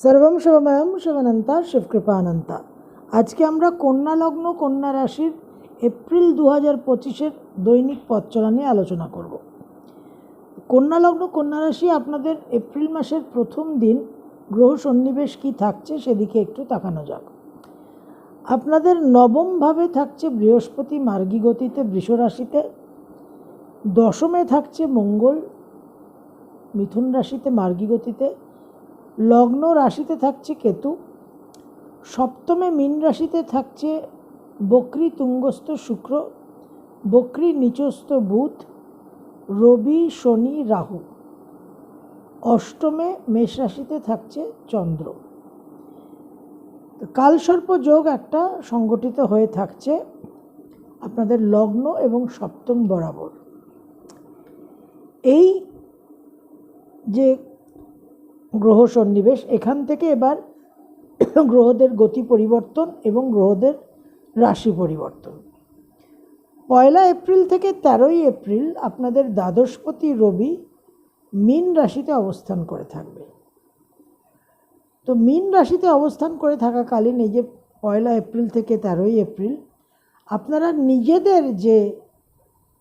সর্বম শিবময়ম শিবানন্তা শিবকৃপানন্তা। আজকে আমরা কন্যা লগ্ন কন্যা রাশির এপ্রিল দু হাজার পঁচিশের দৈনিক পথচলা নিয়ে আলোচনা করব। কন্যা লগ্ন কন্যা রাশি আপনাদের এপ্রিল মাসের প্রথম দিন গ্রহ সন্নিবেশ কী থাকছে সেদিকে একটু তাকানো যাক। আপনাদের নবমভাবে থাকছে বৃহস্পতি মার্গী গতিতে বৃষ রাশিতে। দশমে থাকছে মঙ্গল, মিথুন রাশিতে মার্গী গতিতে। লগ্ন রাশিতে থাকছে কেতু, সপ্তমে মীন রাশিতে থাকছে বক্রি তুঙ্গস্থ শুক্র, বক্রি নিচস্থ বুধ, রবি, শনি, রাহু। অষ্টমে মেষ রাশিতে থাকছে চন্দ্র। কালসর্প যোগ একটা সংগঠিত হয়ে থাকছে আপনাদের লগ্ন এবং সপ্তম বরাবর। এই যে গ্রহ সন্নিবেশ। এখান থেকে এবার গ্রহদের গতি পরিবর্তন এবং গ্রহদের রাশি পরিবর্তন। পয়লা এপ্রিল থেকে তেরোই এপ্রিল আপনাদের দ্বাদশপতি রবি মীন রাশিতে অবস্থান করে থাকবে। তো মীন রাশিতে অবস্থান করে থাকাকালীন এই যে পয়লা এপ্রিল থেকে তেরোই এপ্রিল, আপনারা নিজেদের যে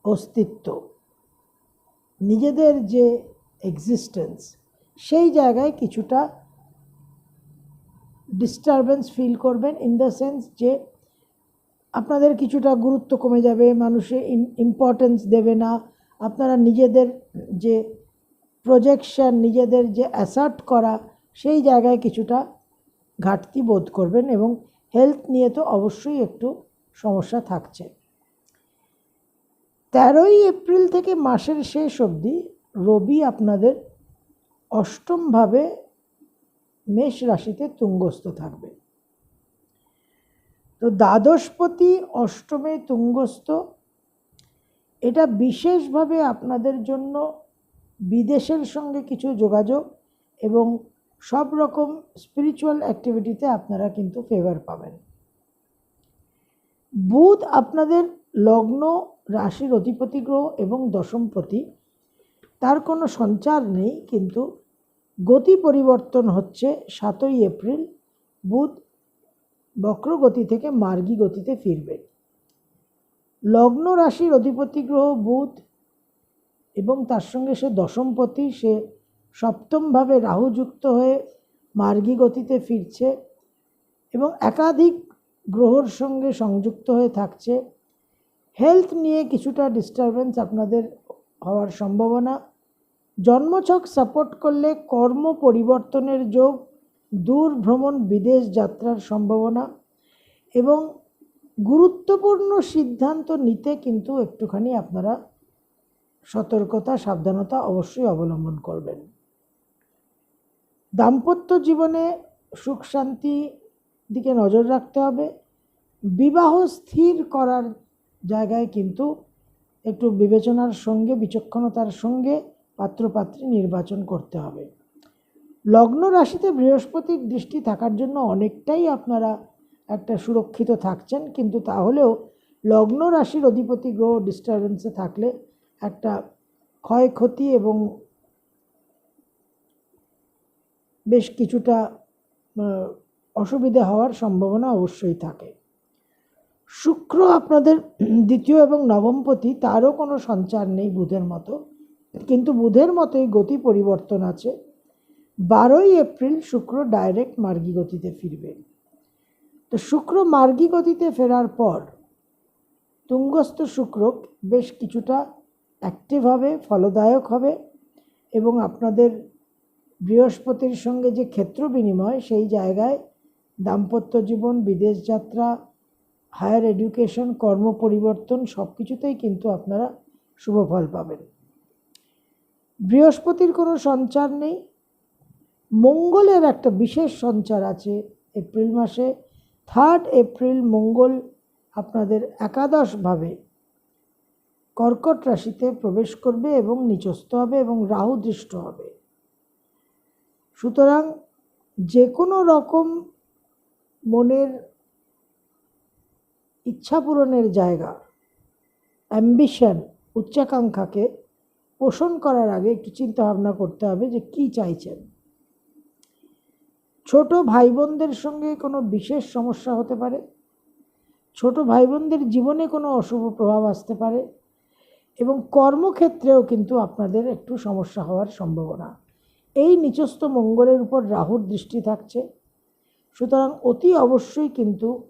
অস্তিত্ব, নিজেদের যে এক্সিস্টেন্স সেই জায়গায় কিছুটা ডিস্টারবেন্স ফিল করবেন ইন দ্য সেন্স যে আপনাদের কিছুটা গুরুত্ব কমে যাবে, মানুষে ইম্পর্টেন্স দেবে না। আপনারা নিজেদের যে প্রজেকশন নিজেদের যে অ্যাসার্ট করা, সেই জায়গায় কিছুটা ঘাটতি বোধ করবেন এবং হেলথ নিয়ে তো অবশ্যই একটু সমস্যা থাকছে। তেরোই এপ্রিল থেকে মাসের শেষ অবধি রবি আপনাদের অষ্টমভাবে মেষ রাশিতে তুঙ্গস্থ থাকবে। তো দ্বাদশপতি অষ্টমে তুঙ্গস্থ। এটা বিশেষভাবে আপনাদের জন্য বিদেশের সঙ্গে কিছু যোগাযোগ এবং সব রকম স্পিরিচুয়াল অ্যাক্টিভিটিতে আপনারা কিন্তু ফেভার পাবেন। বুধ আপনাদের লগ্ন, রাশির অধিপতি গ্রহ এবং দশমপতি তার কোনো সঞ্চার নেই, কিন্তু গতি পরিবর্তন হচ্ছে সাতই এপ্রিল, বুধ বক্রগতি থেকে মার্গী গতিতে ফিরবে। লগ্ন রাশির অধিপতি গ্রহ বুধ এবং তার সঙ্গে সে দশমপতি, সে সপ্তমভাবে রাহুযুক্ত হয়ে মার্গী গতিতে ফিরছে এবং একাধিক গ্রহর সঙ্গে সংযুক্ত হয়ে থাকছে। হেলথ নিয়ে কিছুটা ডিস্টারবেন্স আপনাদের হওয়ার সম্ভাবনা। জন্মছক সাপোর্ট করলে কর্ম পরিবর্তনের যোগ, দূর ভ্রমণ, বিদেশ যাত্রার সম্ভাবনা এবং গুরুত্বপূর্ণ সিদ্ধান্ত নিতে কিন্তু একটুখানি আপনারা সতর্কতা, সাবধানতা অবশ্যই অবলম্বন করবেন। দাম্পত্য জীবনে সুখ, শান্তি দিকে নজর রাখতে হবে। বিবাহ স্থির করার জায়গায় কিন্তু একটু বিবেচনার সঙ্গে, বিচক্ষণতার সঙ্গে পাত্রপাত্রী নির্বাচন করতে হবে। লগ্ন রাশিতে বৃহস্পতির দৃষ্টি থাকার জন্য অনেকটাই আপনারা একটা সুরক্ষিত থাকছেন, কিন্তু তাহলেও লগ্ন রাশির অধিপতি গ্রহ ডিস্টারবেন্সে থাকলে একটা ক্ষয়ক্ষতি এবং বেশ কিছুটা অসুবিধা হওয়ার সম্ভাবনা অবশ্যই থাকে। শুক্র আপনাদের দ্বিতীয় এবং নবমপতি তারও কোনো সঞ্চার নেই বুধের মতো। কিন্তু বুধের মতোই গতি পরিবর্তন আছে। বারোই এপ্রিল শুক্র ডাইরেক্ট মার্গী গতিতে ফিরবে। তো শুক্র মার্গী গতিতে ফেরার পর তুঙ্গস্থ শুক্র বেশ কিছুটা অ্যাক্টিভ হবে, ফলদায়ক হবে এবং আপনাদের বৃহস্পতির সঙ্গে যে ক্ষেত্র বিনিময় সেই জায়গায় দাম্পত্য জীবন, বিদেশ যাত্রা হায়ার এডুকেশন কর্ম পরিবর্তন সব কিছুতেই কিন্তু আপনারা শুভ ফল পাবেন। বৃহস্পতির কোনো সঞ্চার নেই। মঙ্গলের একটা বিশেষ সঞ্চার আছে এপ্রিল মাসে। থার্ড এপ্রিল মঙ্গল আপনাদের একাদশভাবে কর্কট রাশিতে প্রবেশ করবে এবং নিচস্থ হবে এবং রাহু দৃষ্ট হবে। সুতরাং যে কোনো রকম মনের ইচ্ছা পূরণের জায়গা অ্যাম্বিশন উচ্চাকাঙ্ক্ষাকে পোষণ করার আগে একটু চিন্তা ভাবনা করতে হবে যে কি চাইছেন। ছোট ভাই বোনদের সঙ্গে কোনো বিশেষ সমস্যা হতে পারে। ছোট ভাই বোনদের জীবনে কোনো অশুভ প্রভাব আসতে পারে এবং কর্মক্ষেত্রেও কিন্তু আপনাদের একটু সমস্যা হওয়ার সম্ভাবনা। এই নিচস্থ মঙ্গলের উপর রাহুর দৃষ্টি থাকছে। সুতরাং অতি অবশ্যই কিন্তু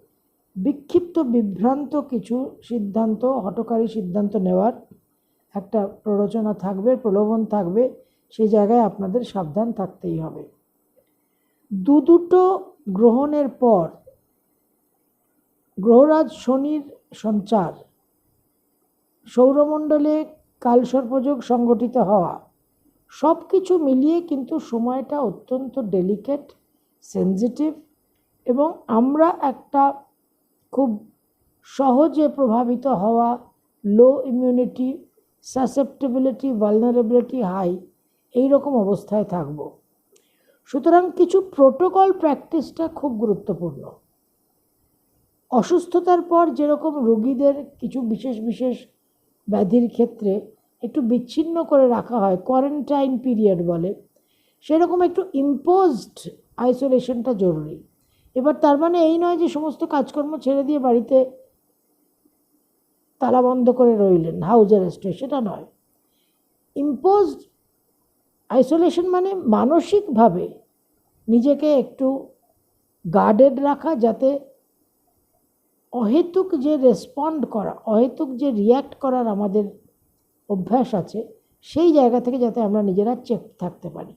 বিক্ষিপ্ত বিভ্রান্ত কিছু সিদ্ধান্ত হটকারী সিদ্ধান্ত নেওয়ার একটা প্ররোচনা থাকবে, প্রলোভন থাকবে, সেই জায়গায় আপনাদের সাবধান থাকতেই হবে। দু দুটো গ্রহণের পর গ্রহরাজ শনির সঞ্চার। সৌরমণ্ডলে কালসর্পযোগ সংগঠিত হওয়া। সব কিছু মিলিয়ে কিন্তু সময়টা অত্যন্ত ডেলিকেট সেন্সিটিভ এবং আমরা একটা খুব সহজে প্রভাবিত হওয়া low immunity susceptibility vulnerability high এই রকম অবস্থায় থাকব। সুতরাং কিছু প্রোটোকল প্র্যাকটিসটা খুব গুরুত্বপূর্ণ। অসুস্থতার পর যেরকম রোগীদের কিছু বিশেষ বিশেষ ব্যাধির ক্ষেত্রে একটু বিচ্ছিন্ন করে রাখা হয় কোয়ারেন্টাইন পিরিয়ড বলে, সেরকম একটু ইম্পোজড আইসোলেশনটা জরুরি। এবার তার মানে এই নয় যে সমস্ত কাজকর্ম ছেড়ে দিয়ে বাড়িতে তালা বন্ধ করে রইলেন হাউস অ্যারেস্টে সেটা নয়। ইম্পোজড আইসোলেশন মানে মানসিকভাবে নিজেকে একটু গার্ডেড রাখা, যাতে অহেতুক যে রেসপন্ড করা, অহেতুক যে রিয়্যাক্ট করার আমাদের অভ্যাস আছে, সেই জায়গা থেকে যাতে আমরা নিজেরা চেক থাকতে পারি।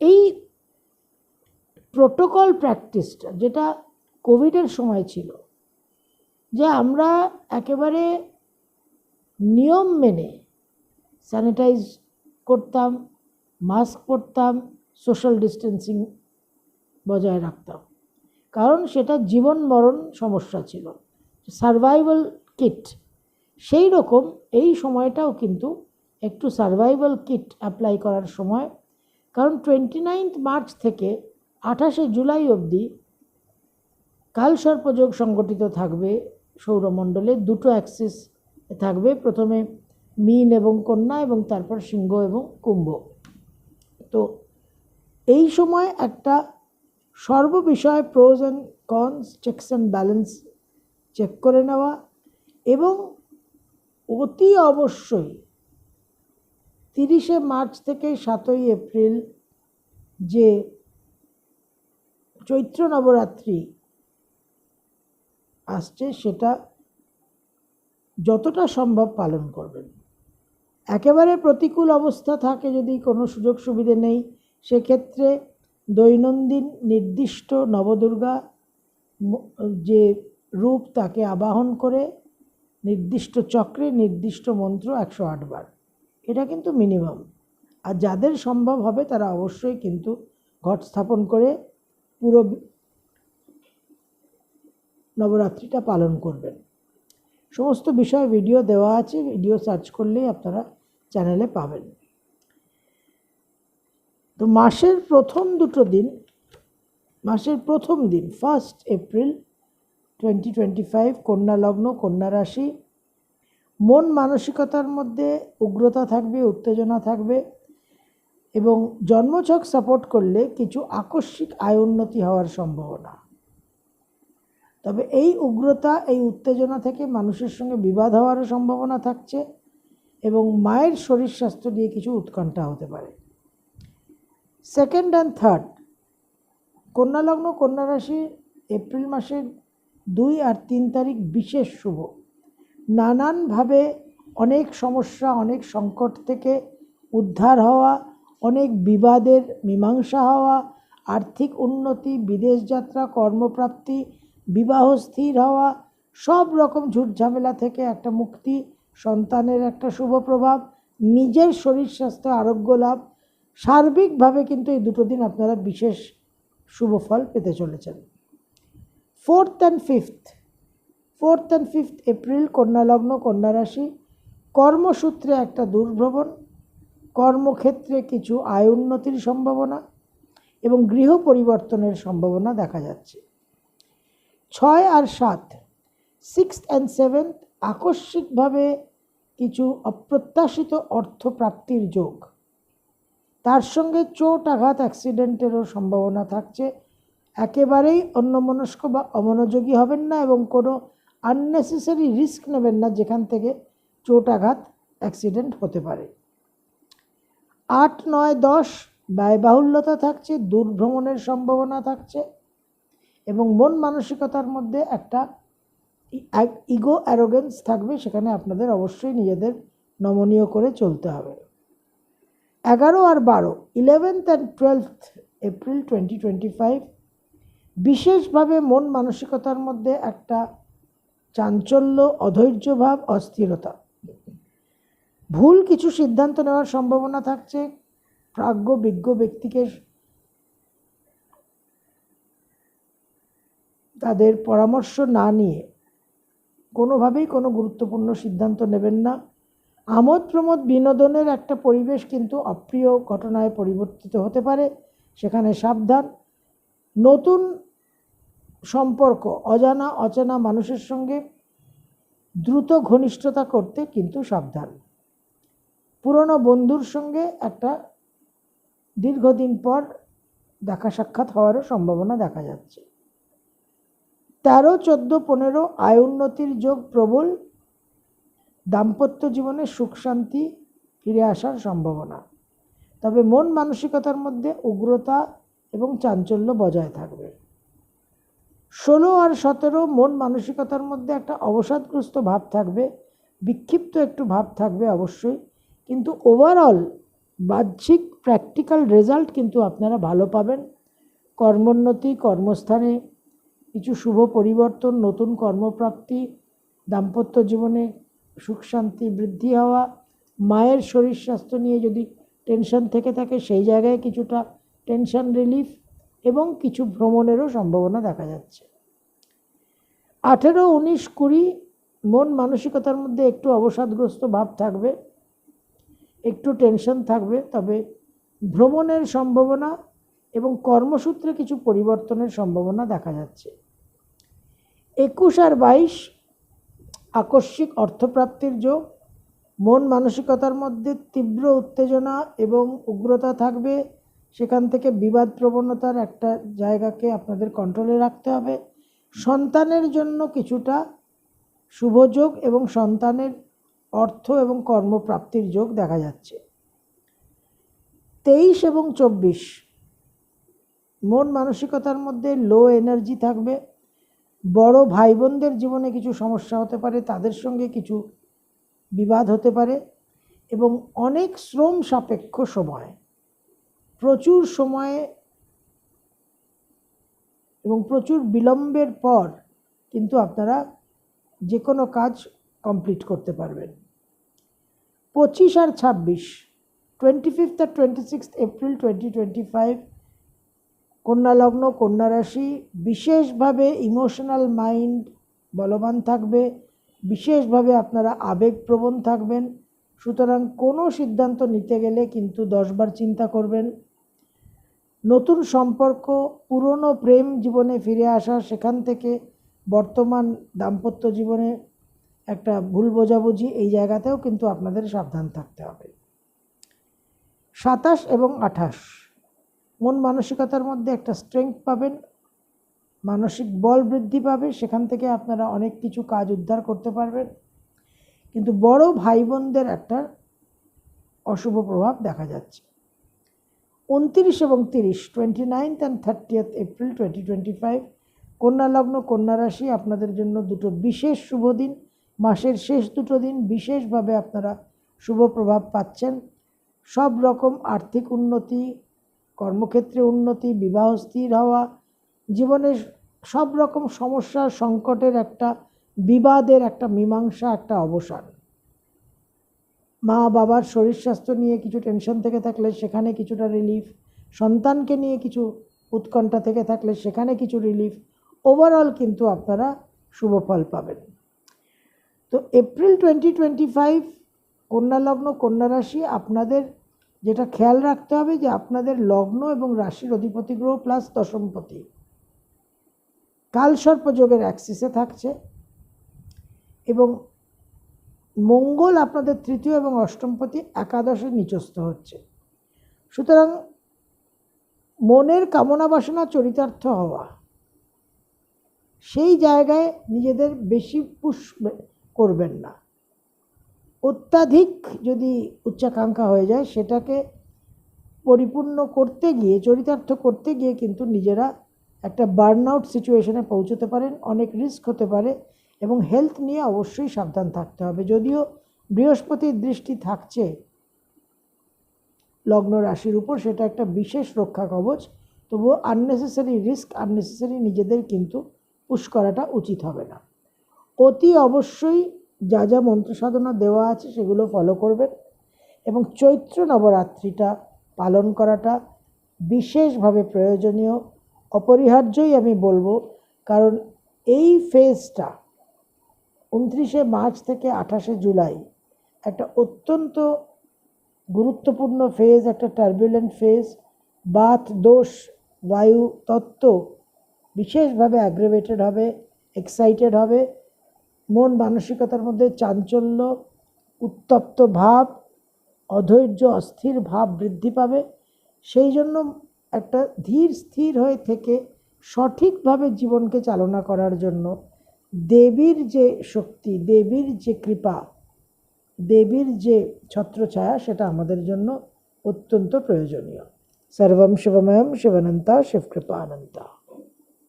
এই প্রোটোকল প্র্যাকটিসটা যেটা কোভিডের সময় ছিল যে আমরা একেবারে নিয়ম মেনে স্যানিটাইজ করতাম মাস্ক পরতাম সোশ্যাল ডিস্টেন্সিং বজায় রাখতাম। কারণ সেটা জীবন মরণ সমস্যা ছিল। সারভাইভাল কিট সেই রকম এই সময়টাও কিন্তু একটু সারভাইভাল কিট অ্যাপ্লাই করার সময়। কারণ টোয়েন্টি নাইনথ মার্চ থেকে আঠাশে জুলাই অবধি কালসর্পযোগ সংগঠিত থাকবে সৌরমণ্ডলে দুটো অ্যাক্সিস থাকবে। প্রথমে মিন এবং কন্যা এবং তারপর সিংহ এবং কুম্ভ। তো এই সময় একটা সর্ববিষয়ে pros and cons checks and balance check করে নেওয়া এবং অতি অবশ্যই তিরিশে মার্চ থেকে সাতই এপ্রিল যে চৈত্র নবরাত্রি আসছে, সেটা যতটা সম্ভব পালন করবেন। একেবারে প্রতিকূল অবস্থা থাকে যদি কোনো সুযোগ সুবিধে নেই, সেক্ষেত্রে দৈনন্দিন নির্দিষ্ট নবদুর্গা যে রূপ তাকে আবাহন করে নির্দিষ্ট চক্রে নির্দিষ্ট মন্ত্র একশো আটবার এটা কিন্তু মিনিমাম। আর যাদের সম্ভব হবে তারা অবশ্যই কিন্তু ঘট স্থাপন করে পুরো নবরাত্রিটা পালন করবেন। সমস্ত বিষয় ভিডিও দেওয়া আছে ভিডিও সার্চ করলেই আপনারা চ্যানেলে পাবেন। তো মাসের প্রথম দুটো দিন, মাসের প্রথম দিন first April twenty twenty five কন্যা লগ্ন, কন্যা রাশি। মন মানসিকতার মধ্যে উগ্রতা থাকবে, উত্তেজনা থাকবে এবং জন্মছক সাপোর্ট করলে কিছু আকস্মিক আয় উন্নতি হওয়ার সম্ভাবনা। তবে এই উগ্রতা, এই উত্তেজনা থেকে মানুষের সঙ্গে বিবাদ হওয়ারও সম্ভাবনা থাকছে এবং মায়ের শরীর স্বাস্থ্য নিয়ে কিছু উৎকণ্ঠা হতে পারে। সেকেন্ড অ্যান্ড থার্ড কন্যালগ্ন কন্যা রাশি, এপ্রিল মাসের দুই আর তিন তারিখ বিশেষ শুভ। নানানভাবে অনেক সমস্যা, অনেক সংকট থেকে উদ্ধার হওয়া, অনেক বিবাদের মীমাংসা হওয়া, আর্থিক উন্নতি, বিদেশ যাত্রা, কর্মপ্রাপ্তি বিবাহ স্থির হওয়া, সব রকম ঝুটঝামেলা থেকে একটা মুক্তি, সন্তানের একটা শুভ প্রভাব, নিজের শরীর স্বাস্থ্য আরোগ্য লাভ, সার্বিকভাবে কিন্তু এই দুটো দিন আপনারা বিশেষ শুভ ফল পেতে চলেছেন। Fourth and fifth fourth and fifth April কন্যা লগ্ন, কন্যা রাশি, কর্মসূত্রে একটা দুর্ভ্রমণ, কর্মক্ষেত্রে কিছু আয় উন্নতির সম্ভাবনা এবং গৃহ পরিবর্তনের সম্ভাবনা দেখা যাচ্ছে। ছয় আর সাত। সিক্স অ্যান্ড সেভেন্থ আকস্মিকভাবে কিছু অপ্রত্যাশিত অর্থ প্রাপ্তির যোগ। তার সঙ্গে চোট আঘাত অ্যাক্সিডেন্টেরও সম্ভাবনা থাকছে। একেবারেই অন্যমনস্ক বা অমনোযোগী হবেন না এবং কোনো আননেসেসারি রিস্ক নেবেন না যেখান থেকে চোট আঘাত অ্যাক্সিডেন্ট হতে পারে। আট, নয়, দশ ব্যয়বাহুল্যতা থাকছে, দূরভ্রমণের সম্ভাবনা থাকছে। এবং মন মানসিকতার মধ্যে একটা ইগো অ্যারোগেন্স থাকবে, সেখানে আপনাদের অবশ্যই নিজেদের নমনীয় করে চলতে হবে। এগারো আর বারো eleventh and twelfth April twenty twenty five বিশেষভাবে মন মানসিকতার মধ্যে একটা চাঞ্চল্য অধৈর্যভাব অস্থিরতা। ভুল কিছু সিদ্ধান্ত নেওয়ার সম্ভাবনা থাকছে, প্রাজ্ঞ, বিজ্ঞ ব্যক্তিকে তাদের পরামর্শ না নিয়ে কোনোভাবেই কোনো গুরুত্বপূর্ণ সিদ্ধান্ত নেবেন না। আমোদ প্রমোদ বিনোদনের একটা পরিবেশ কিন্তু অপ্রিয় ঘটনায় পরিবর্তিত হতে পারে, সেখানে সাবধান। নতুন সম্পর্ক, অজানা, অচেনা মানুষের সঙ্গে দ্রুত ঘনিষ্ঠতা করতে কিন্তু সাবধান। পুরনো বন্ধুর সঙ্গে একটা দীর্ঘদিন পর দেখা সাক্ষাৎ হওয়ারও সম্ভাবনা দেখা যাচ্ছে। তেরো, চোদ্দ, পনেরো আয় উন্নতির যোগ প্রবল দাম্পত্য জীবনে সুখ শান্তি ফিরে আসার সম্ভাবনা। তবে মন মানসিকতার মধ্যে উগ্রতা এবং চাঞ্চল্য বজায় থাকবে। ষোলো আর সতেরো মন মানসিকতার মধ্যে একটা অবসাদগ্রস্ত ভাব থাকবে, বিক্ষিপ্ত একটু ভাব থাকবে অবশ্যই, কিন্তু ওভারঅল বাহ্যিক প্র্যাকটিক্যাল রেজাল্ট কিন্তু আপনারা ভালো পাবেন। কর্মোন্নতি, কর্মস্থানে কিছু শুভ পরিবর্তন, নতুন কর্মপ্রাপ্তি, দাম্পত্য জীবনে সুখ, শান্তি, বৃদ্ধি হওয়া, মায়ের শরীর স্বাস্থ্য নিয়ে যদি টেনশন থেকে থাকে, সেই জায়গায় কিছুটা টেনশন রিলিফ এবং কিছু ভ্রমণেরও সম্ভাবনা দেখা যাচ্ছে। আঠেরো, উনিশ, কুড়ি মন মানসিকতার মধ্যে একটু অবসাদগ্রস্ত ভাব থাকবে, একটু টেনশন থাকবে, তবে ভ্রমণের সম্ভাবনা এবং কর্মসূত্রে কিছু পরিবর্তনের সম্ভাবনা দেখা যাচ্ছে। একুশ আর বাইশ আকস্মিক অর্থপ্রাপ্তির যোগ, মন মানসিকতার মধ্যে তীব্র উত্তেজনা এবং উগ্রতা থাকবে। সেখান থেকে বিবাদ প্রবণতার একটা জায়গাকে আপনাদের কন্ট্রোলে রাখতে হবে। সন্তানের জন্য কিছুটা শুভযোগ এবং সন্তানের অর্থ এবং কর্মপ্রাপ্তির যোগ দেখা যাচ্ছে। তেইশ এবং চব্বিশ মন মানসিকতার মধ্যে লো এনার্জি থাকবে। বড় ভাই বোনদের জীবনে কিছু সমস্যা হতে পারে, তাদের সঙ্গে কিছু বিবাদ হতে পারে এবং অনেক শ্রম সাপেক্ষ সময়, প্রচুর সময়ে এবং প্রচুর বিলম্বের পর কিন্তু আপনারা যে কোনো কাজ কমপ্লিট করতে পারবেন। পঁচিশ আর ছাব্বিশ টোয়েন্টি ফিফথ আর twenty sixth April twenty twenty five কন্যা লগ্ন, কন্যা রাশি, বিশেষভাবে ইমোশনাল মাইন্ড বলবান থাকবে, বিশেষভাবে আপনারা আবেগপ্রবণ থাকবেন। সুতরাং কোনো সিদ্ধান্ত নিতে গেলে কিন্তু দশবার চিন্তা করবেন। নতুন সম্পর্ক, পুরনো প্রেম জীবনে ফিরে আসা, সেখান থেকে বর্তমান দাম্পত্য জীবনে একটা ভুল বোঝাবুঝি, এই জায়গাতেও কিন্তু আপনাদের সাবধান থাকতে হবে। সাতাশ এবং আঠাশ। মন মানসিকতার মধ্যে একটা স্ট্রেংথ পাবেন, মানসিক বল বৃদ্ধি পাবে, সেখান থেকে আপনারা অনেক কিছু কাজ উদ্ধার করতে পারবেন। কিন্তু বড় ভাই বোনদের একটা অশুভ প্রভাব দেখা যাচ্ছে। উনত্রিশ এবং তিরিশ twenty ninth and thirtieth April twenty twenty five কন্যা লগ্ন, কন্যা রাশি, আপনাদের জন্য দুটো বিশেষ শুভ দিন। মাসের শেষ দুটো দিন বিশেষভাবে আপনারা শুভ প্রভাব পাচ্ছেন। সব রকম আর্থিক উন্নতি কর্মক্ষেত্রে উন্নতি, বিবাহ স্থির হওয়া জীবনের সব রকম সমস্যা সংকটের একটা, বিবাদের একটা মীমাংসা, একটা অবসান। মা বাবার শরীর স্বাস্থ্য নিয়ে কিছু টেনশন থেকে থাকলে সেখানে কিছুটা রিলিফ সন্তানকে নিয়ে কিছু উৎকণ্ঠা থেকে থাকলে সেখানে কিছু রিলিফ ওভারঅল কিন্তু আপনারা শুভ ফল পাবেন। তো এপ্রিল টোয়েন্টি টোয়েন্টি ফাইভ কন্যা লগ্ন, কন্যা রাশি, আপনাদের যেটা খেয়াল রাখতে হবে যে আপনাদের লগ্ন এবং রাশির অধিপতি গ্রহ প্লাস দশমপতি। কালসর্পযোগের অ্যাক্সিসে থাকছে এবং মঙ্গল আপনাদের তৃতীয় এবং অষ্টমপতি একাদশে নিচস্থ হচ্ছে। সুতরাং মনের কামনা বাসনা চরিতার্থ হওয়া, সেই জায়গায় নিজেদের বেশি পুশ করবেন না। অত্যাধিক যদি উচ্চাকাঙ্ক্ষা হয়ে যায়, সেটাকে পরিপূর্ণ করতে গিয়ে, চরিতার্থ করতে গিয়ে কিন্তু নিজেরা একটা বার্ন আউট সিচুয়েশনে পৌঁছতে পারেন, অনেক রিস্ক হতে পারে এবং হেলথ নিয়ে অবশ্যই সাবধান থাকতে হবে। যদিও বৃহস্পতির দৃষ্টি থাকছে লগ্ন রাশির উপর, সেটা একটা বিশেষ রক্ষা কবচ, তবুও আননেসেসারি রিস্ক আননেসেসারি নিজেদের কিন্তু পুশ করাটা উচিত হবে না। অতি অবশ্যই যা যা মন্ত্র সাধনা দেওয়া আছে সেগুলো ফলো করবেন এবং চৈত্র নবরাত্রিটা পালন করাটা বিশেষভাবে প্রয়োজনীয়, অপরিহার্যই আমি বলব, কারণ এই ফেজটা উনত্রিশে মার্চ থেকে আঠাশে জুলাই একটা অত্যন্ত গুরুত্বপূর্ণ ফেজ একটা টার্বুলেন্ট ফেজ বাত, দোষ, বায়ু, তত্ত্ব বিশেষভাবে অ্যাগ্রেভেটেড হবে এক্সাইটেড হবে। মন মানসিকতার মধ্যে চাঞ্চল্য, উত্তপ্ত ভাব, অধৈর্য, অস্থির ভাব বৃদ্ধি পাবে। সেই জন্য একটা ধীর স্থির হয়ে থেকে সঠিকভাবে জীবনকে চালনা করার জন্য দেবীর যে শক্তি, দেবীর যে কৃপা, দেবীর যে ছত্রছায়া, সেটা আমাদের জন্য অত্যন্ত প্রয়োজনীয়। সর্বম শিবময়ম শিবানন্তা শিবকৃপা অনন্তা